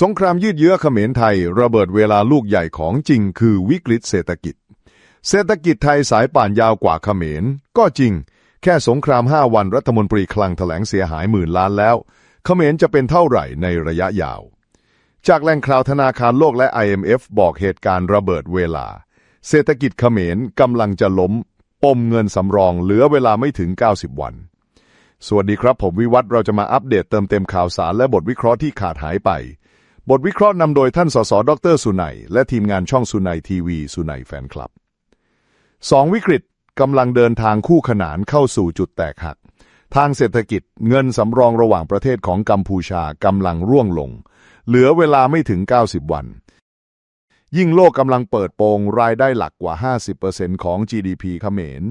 สงครามยืดเยื้อเขมรไทย ระเบิดเวลาลูกใหญ่ของจริงคือวิกฤตเศรษฐกิจ เศรษฐกิจไทยสายป่านยาวกว่าเขมร ก็จริง แค่สงคราม 5 วันรัฐมนตรีคลังแถลงเสียหายหมื่นล้านแล้ว เขมรจะเป็นเท่าไหร่ในระยะยาว จากแหล่งข่าวธนาคารโลกและ IMF บอกเหตุการณ์ระเบิดเวลา เศรษฐกิจเขมรกำลังจะล้ม ปมเงินสำรองเหลือเวลาไม่ถึง 90 วัน สวัสดีครับ ผมวิวัฒน์เราจะมาอัปเดตเติมเต็มข่าวสารและบทวิเคราะห์ที่ขาดหายไป บทวิเคราะห์นำโดยท่านสสดรสุนัย และทีมงานช่องสุนัยทีวี สุนัยแฟนคลับสองวิกฤตกำลังเดินทางคู่ขนานเข้าสู่จุดแตกหัก ทางเศรษฐกิจเงินสำรองระหว่างประเทศของกัมพูชากำลังร่วงลง เหลือเวลาไม่ถึง 90 วัน ยิ่งโลกกำลังเปิดโปงรายได้หลักกว่า 50%ของ GDP เขมร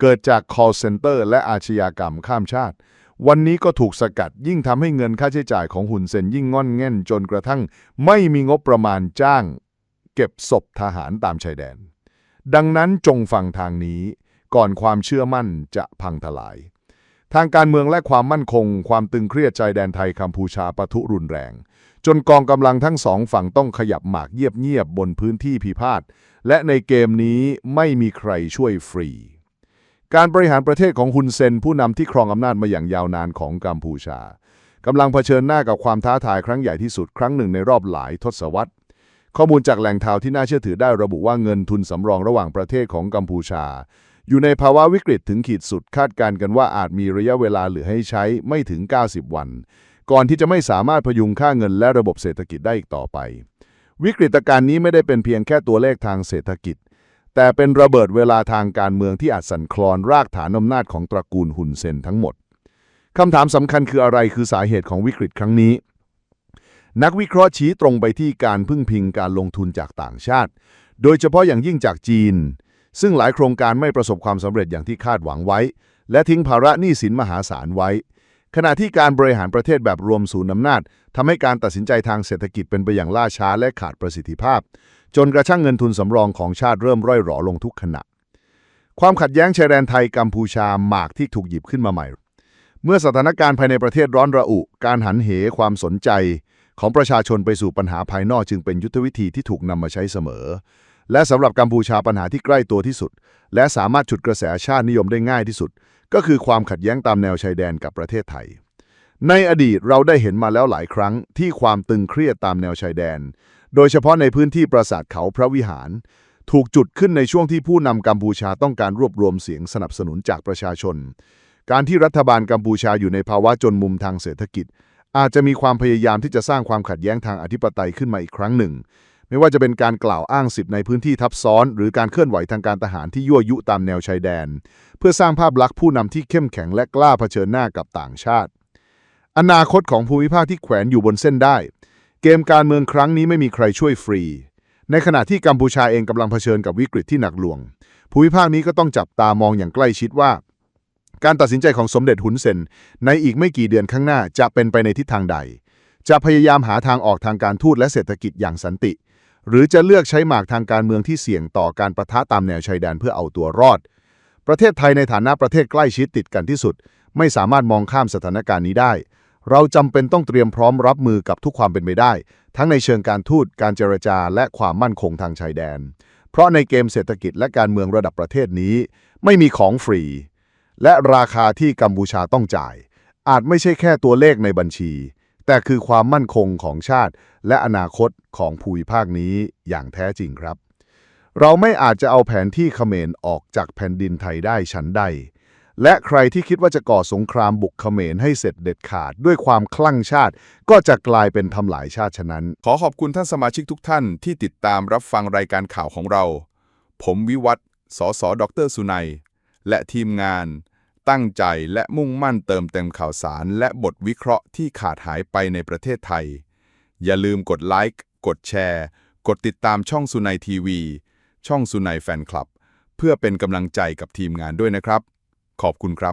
เกิดจาก call center และอาชญากรรมข้ามชาติ วันนี้ก็ถูกสกัดยิ่งทำให้เงินค่าใช้จ่ายของหุ่นเซนยิ่งง่อนแง่นจนกระทั่ง ไม่มีงบประมาณจ้าง เก็บศพทหารตามชายแดน ดังนั้นจงฟังทางนี้ ก่อนความเชื่อมั่นจะพังทลาย ทางการเมืองและความมั่นคง ความตึงเครียดใจแดนไทยกัมพูชาปะทุรุนแรง จนกองกำลังทั้งสองฝั่งต้องขยับหมากเงียบๆบนพื้นที่พิพาทและในเกมนี้ไม่มีใครช่วยฟรี การบริหารประเทศของฮุนเซน ผู้นำที่ครองอำนาจมาอย่างยาวนานของกัมพูชากำลังเผชิญหน้ากับความท้าทายครั้งใหญ่ที่สุดครั้งหนึ่งในรอบหลายทศวรรษ ข้อมูลจากแหล่งข่าวที่น่าเชื่อถือได้ระบุว่าเงินทุนสำรองระหว่างประเทศของกัมพูชา อยู่ในภาวะวิกฤตถึงขีดสุดคาดการณ์กันว่าอาจมีระยะเวลาเหลือให้ใช้ไม่ถึง 90 วัน ก่อนที่จะไม่สามารถพยุงค่าเงินและระบบเศรษฐกิจได้อีกต่อไป วิกฤตการณ์นี้ไม่ได้เป็นเพียงแค่ตัวเลขทางเศรษฐกิจ แต่เป็นระเบิดเวลาทางการเมืองที่อาจสั่นคลอนรากฐานอำนาจของตระกูลหุนเซนทั้งหมดคำถามสำคัญคืออะไรคือสาเหตุของวิกฤตครั้งนี้ นักวิเคราะห์ชี้ตรงไปที่การพึ่งพิงการลงทุนจากต่างชาติ โดยเฉพาะอย่างยิ่งจากจีน ซึ่งหลายโครงการไม่ประสบความสำเร็จอย่างที่คาดหวังไว้ และทิ้งภาระหนี้สินมหาศาลไว้ ขณะที่การบริหารประเทศแบบรวมศูนย์อำนาจทำให้การตัดสินใจทางเศรษฐกิจเป็นไปอย่างล่าช้าและขาดประสิทธิภาพ จนกระทั่งเงินทุนสำรองของชาติเริ่มร่อยหรอลงทุกขณะ ความขัดแย้งชายแดนไทยกัมพูชาหมากที่ถูกหยิบขึ้นมาใหม่ เมื่อสถานการณ์ภายในประเทศร้อนระอุ การหันเหความสนใจของประชาชนไปสู่ปัญหาภายนอกจึงเป็นยุทธวิธีที่ถูกนำมาใช้เสมอ และสำหรับกัมพูชาปัญหาที่ใกล้ตัวที่สุด และสามารถฉุดกระแสชาตินิยมได้ง่ายที่สุด ก็คือความขัดแย้งตามแนวชายแดนกับประเทศไทย ในอดีตเราได้เห็นมาแล้วหลายครั้งที่ความตึงเครียดตามแนวชายแดน โดยเฉพาะในพื้นที่ปราสาทเขาพระวิหาร ถูกจุดขึ้นในช่วงที่ผู้นำกัมพูชาต้องการรวบรวมเสียงสนับสนุนจากประชาชน การที่รัฐบาลกัมพูชาอยู่ในภาวะจนมุมทางเศรษฐกิจ อาจจะมีความพยายามที่จะสร้างความขัดแย้งทางอธิปไตยขึ้นมาอีกครั้งหนึ่ง ไม่ว่าจะเป็นการกล่าวอ้างสิทธิในพื้นที่ทับซ้อน หรือการเคลื่อนไหวทางการทหารที่ยั่วยุตามแนวชายแดน เพื่อสร้างภาพลักษณ์ผู้นำที่เข้มแข็งและกล้าเผชิญหน้ากับต่างชาติ อนาคตของภูมิภาคที่แขวนอยู่บนเส้นได้ เกมการเมืองครั้งนี้ไม่มีใครช่วยฟรี ในขณะที่กัมพูชาเองกำลังเผชิญกับวิกฤตที่หนักหน่วง ภูมิภาคนี้ก็ต้องจับตามองอย่างใกล้ชิดว่า การตัดสินใจของสมเด็จหุนเซนในอีกไม่กี่เดือนข้างหน้าจะเป็นไปในทิศทางใด จะพยายามหาทางออกทางการทูตและเศรษฐกิจอย่างสันติ หรือจะเลือกใช้หมากทางการเมืองที่เสี่ยงต่อการประทะตามแนวชายแดนเพื่อเอาตัวรอด ประเทศไทยในฐานะประเทศใกล้ชิดติดกันที่สุด ไม่สามารถมองข้ามสถานการณ์นี้ได้ เราจำเป็นต้องเตรียมพร้อมรับมือกับทุกความเป็นไปได้ ทั้งในเชิงการทูตการเจรจาและความมั่นคงทางชายแดน เพราะในเกมเศรษฐกิจและการเมืองระดับประเทศนี้ ไม่มีของฟรี และราคาที่กัมพูชาต้องจ่าย อาจไม่ใช่แค่ตัวเลขในบัญชี แต่คือความมั่นคงของชาติ และอนาคตของภูมิภาคนี้อย่างแท้จริงครับ เราไม่อาจจะเอาแผนที่เขมรออกจากแผ่นดินไทยได้ฉันใด และใครที่คิดว่าจะก่อสงครามบุกเขมรให้เสร็จเด็ดขาดด้วยความคลั่งชาติ ก็จะกลายเป็นทำลายชาติฉะนั้น ขอขอบคุณท่านสมาชิกทุกท่านที่ติดตามรับฟังรายการข่าวของเรา ผมวิวัฒน์สสดรสุนัย และทีมงาน ตั้งใจและมุ่งมั่นเติมเต็มข่าวสาร และบทวิเคราะห์ที่ขาดหายไปในประเทศไทย อย่าลืมกดไลค์กดแชร์ กดติดตามช่องสุนัยทีวี ช่องสุนัยแฟนคลับ เพื่อเป็นกำลังใจกับทีมงานด้วยนะครับ ขอบคุณครับ